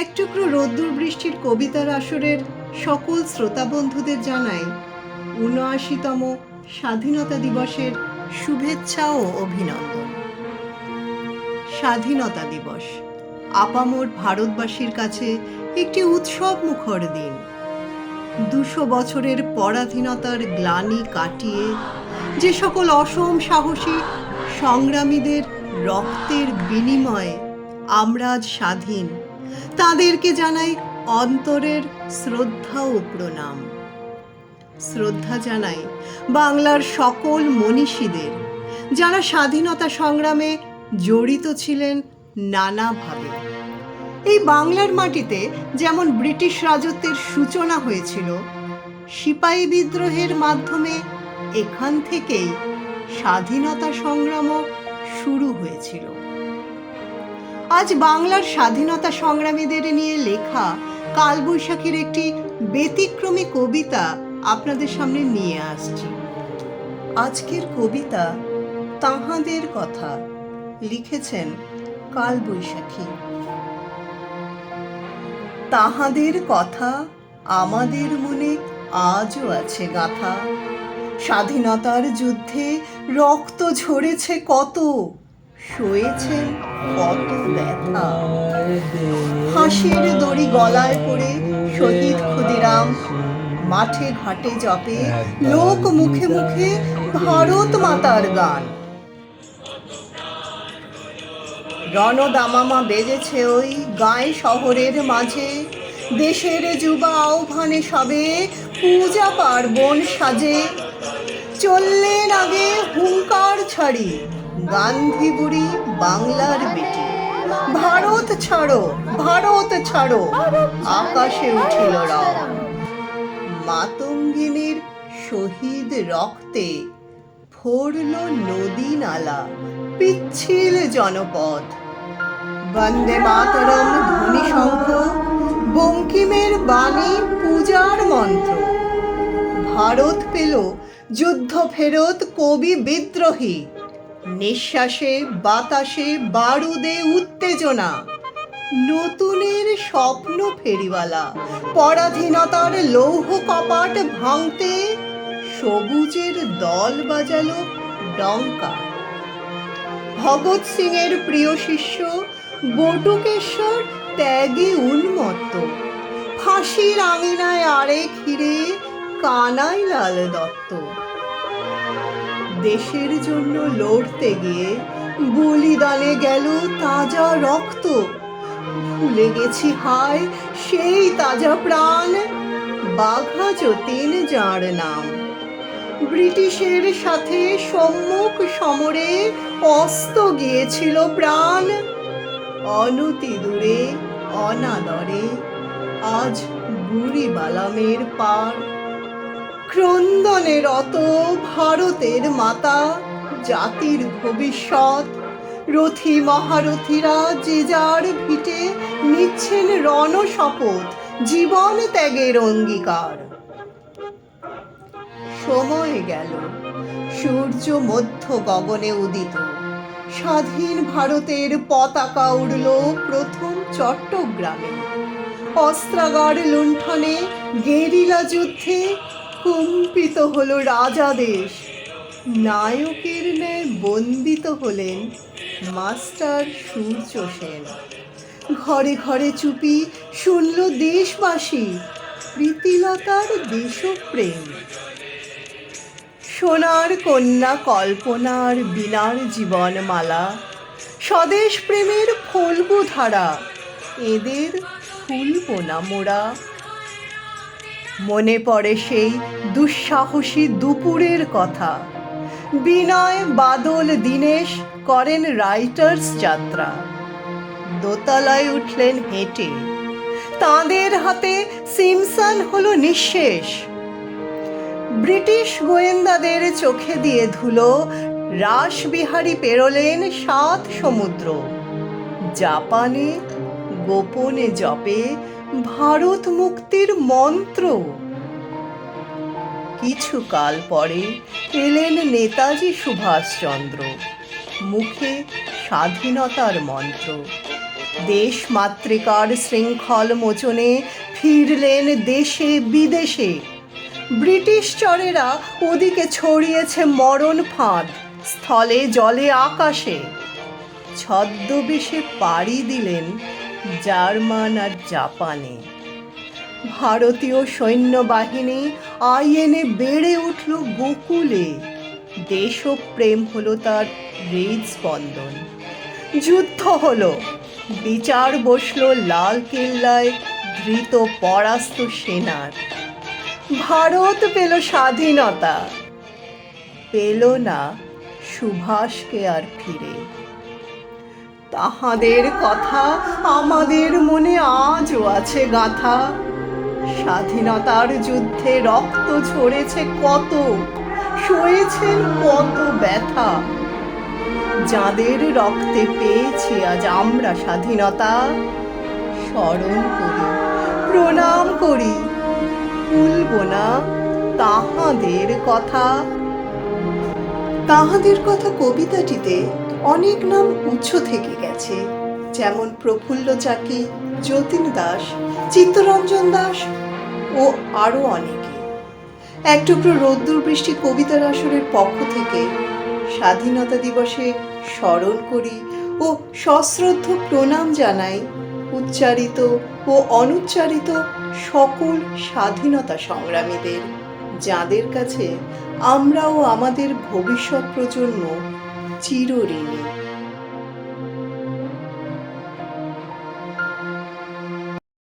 এক টুকরো রোদ্দুর বৃষ্টির কবিতার আসরের সকল শ্রোতা বন্ধুদের জানাই ঊনআশিতম স্বাধীনতা দিবসের শুভেচ্ছা ও অভিনন্দন। স্বাধীনতা দিবস, আপামোর ভারতবাসীর কাছে একটি উৎসব মুখর দিন। দুশো বছরের পরাধীনতার গ্লানি কাটিয়ে যে সকল অসম সাহসী সংগ্রামীদের রক্তের বিনিময়ে আমরা স্বাধীন। তাদেরকে জানাই অন্তরের শ্রদ্ধা ও প্রণাম। শ্রদ্ধা জানাই বাংলার সকল মনীষীদের, যারা স্বাধীনতা সংগ্রামে জড়িত ছিলেন নানাভাবে। এই বাংলার মাটিতে যেমন ব্রিটিশ রাজত্বের সূচনা হয়েছিল, সিপাহী বিদ্রোহের মাধ্যমে এখান থেকেই স্বাধীনতা সংগ্রামও শুরু হয়েছিল। আজ বাংলার স্বাধীনতা সংগ্রামীদের নিয়ে লেখা কালবৈশাখীর একটি ব্যতিক্রমী কবিতা আপনাদের সামনে নিয়ে আসছি। আজকের কবিতা তাহাদের কথা লিখেছেন কালবৈশাখী। তাহাদের কথা আমাদের মনে আজও আছে গাথা। স্বাধীনতার যুদ্ধে রক্ত ঝরেছে কত সয়েছেন কত ব্যথা। হাসির দড়ি গলায় পড়ে শহীদ ক্ষুদিরাম মাঠে ঘাটে জপে, লোক মুখে মুখে ভারত মাতার গান। রণদামামা বেজেছে ওই গায়ে শহরের মাঝে, দেশের যুবা আহ্বানে সবে পূজা পার্বণ সাজে। চললেন আগে হুঙ্কার ছাড়ি গান্ধী বুড়ি বাংলার বেটি। ভারত ছাড়ো ভারত ছাড়ো, আকাশে উঠিল রব মাতঙ্গিনীর শহীদ রক্তে ফোরল নদী নালা, পিচ্ছিল জনপদ। বন্দে মাতরম ধ্বনি শঙ্খ, বঙ্কিমের বাণী পূজার মন্ত্র। ভারত পেল যুদ্ধ ফেরত কবি বিদ্রোহী। নিঃশ্বাসে, বাতাসে, বারুদে উত্তেজনা। নতুনের স্বপ্ন ফেরিওয়ালা। পরাধীনতার লৌহ কপাট ভাঙতে সবুজের দল বাজালো ডঙ্কা ভগৎ সিং এর প্রিয় শিষ্য বটুকেশ্বর ত্যাগে উন্মত্ত। ফাঁসির আঙিনায় আরেক হিরে কানাই লাল দত্ত। দেশের জন্য লড়তে গিয়ে বলিদানে গেল তাজা রক্ত। ভুলে গেছি হায় সেই তাজা প্রাণ। বাঘা যতীন যাঁর নাম। ব্রিটিশের সাথে সম্মুখ সমরে অস্ত গিয়েছিল প্রাণ। অনতি দূরে, অনাদরে, আজ বুড়ি বালামের পার। ক্রন্দনে রত ভারতের মাতা, জাতির ভবিষ্যৎ। রথী মহারথীরা যে যার ভিটে নিচ্ছেন রণ শপথ, জীবন ত্যাগের অঙ্গীকার। সময় গেল, সূর্য মধ্য গগনে উদিত। স্বাধীন ভারতের পতাকা উড়ল প্রথম চট্টগ্রামে। অস্ত্রাগার লুণ্ঠনে গেরিলা যুদ্ধে কুম্পিত হলো রাজা দেশ। নায়কের ন্যায় বন্দিত হলেন মাস্টার সূর্য সেন। ঘরে ঘরে চুপি শুনল দেশবাসী প্রীতিলতার দেশপ্রেম। সোনার কন্যা কল্পনার বিনার জীবনমালা, স্বদেশ প্রেমের ফলগু ধারা এদের ফুলব না মোড়া। মনে পড়ে সেই দুঃসাহসী দুপুরের কথা। বিনয় বাদল দীনেশ করেন রাইটার্স যাত্রা। দোতলায় উঠলেন হেঁটে। তাঁদের হাতে সিমসান হলো নিঃশেষ। ব্রিটিশ গোয়েন্দাদের চোখে দিয়ে ধুলো, রাসবিহারী পেরোলেন সাত সমুদ্র। জাপানে, গোপনে জপে ভারত মুক্তির মন্ত্র। কিছু কাল পরে এলেন নেতাজি সুভাষচন্দ্র, মুখে স্বাধীনতার মন্ত্র। দেশ মাতৃকার শৃঙ্খল মোচনে ফিরলেন দেশে বিদেশে। ব্রিটিশ চরেরা ওদিকে ছড়িয়েছে মরণ ফাঁদ, স্থলে জলে আকাশে। ছদ্মবেশে পাড়ি দিলেন জার্মান আর জাপানে। ভারতীয় সৈন্যবাহিনী আইএনে বেড়ে উঠল গোকুলে। দেশপ্রেম হলো তার হৃদস্পন্দন যুদ্ধ হলো। বিচার বসল লাল কেল্লায় ধৃত পরাস্ত সেনার। ভারত পেল স্বাধীনতা। পেল না সুভাষকে আর ফিরে। তাহাদের কথা আমাদের মনে আজও আছে গাথা। স্বাধীনতার যুদ্ধে রক্ত ঝরেছে কত, সয়েছেন কত ব্যথা। যাদের রক্তে পেয়েছি আজ আমরা স্বাধীনতা, স্মরণ করি, প্রণাম করি। ভুলব না তাহাদের কথা। তাহাদের কথা কবিতাটিতে অনেক নাম উচ্চ থেকে গেছে, যেমন প্রফুল্ল চাকি, যতীন দাস, চিত্তরঞ্জন দাস ও আরও অনেকে। এক টুকরো রোদ্দুর বৃষ্টি কবিতার আসরের পক্ষ থেকে স্বাধীনতা দিবসে স্মরণ করি ও সশ্রদ্ধ প্রণাম জানাই উচ্চারিত ও অনুচ্চারিত সকল স্বাধীনতা সংগ্রামীদের, যাদের কাছে আমরাও আমাদের ভবিষ্যৎ প্রজন্ম チーローリンに